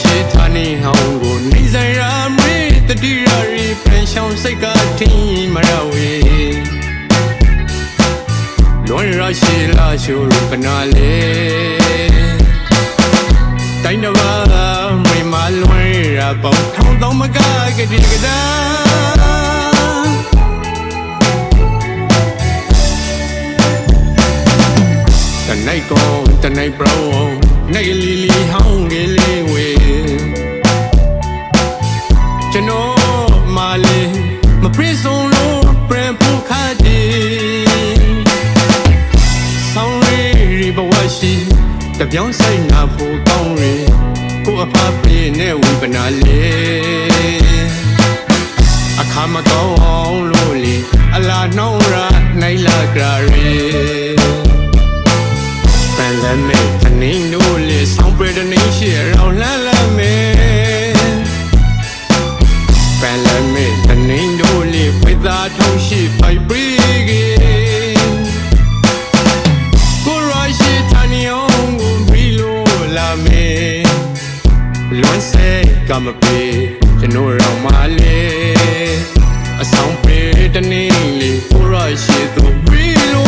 ရှိဌာနေဟောင်းကိုနေဆိုင်ရာမေးတတိရရီဖန်ဆောင်စိတ်ကထင်းမရဝေလွန်ရရှိလာရှူကနာလေတိုင်းတစ်ပါးမေမလွန်ရပေါထောင်းတော့မကကတိကဒါတနိုင်ကောတနိုင်ပြောင်းနိုင်လီလီဟောင်းငယ်လေးဝ တပြောင်းစိတ်နာဖို့ကောင်းရီကိုအဖပြေနဲ့ဝိပနာလေးအခါမကောင်းအောင်လို့လေအလားနှောင်းရနိုင်လာကြရီပန်လမဲတနင်းတို့လေဆောင်းပြေတနင်းရှိရောင်လန်းလန်းမဲပန်လမဲတနင်းတို့လေးဝိသားထုံးရှိပိုက်ပြီး လွန်စေကမပေကျွန်တော်ရောင်မလေးအဆောင်ပေတနင်းလေးကိုရရှိသူဘီလိုရောင်လာ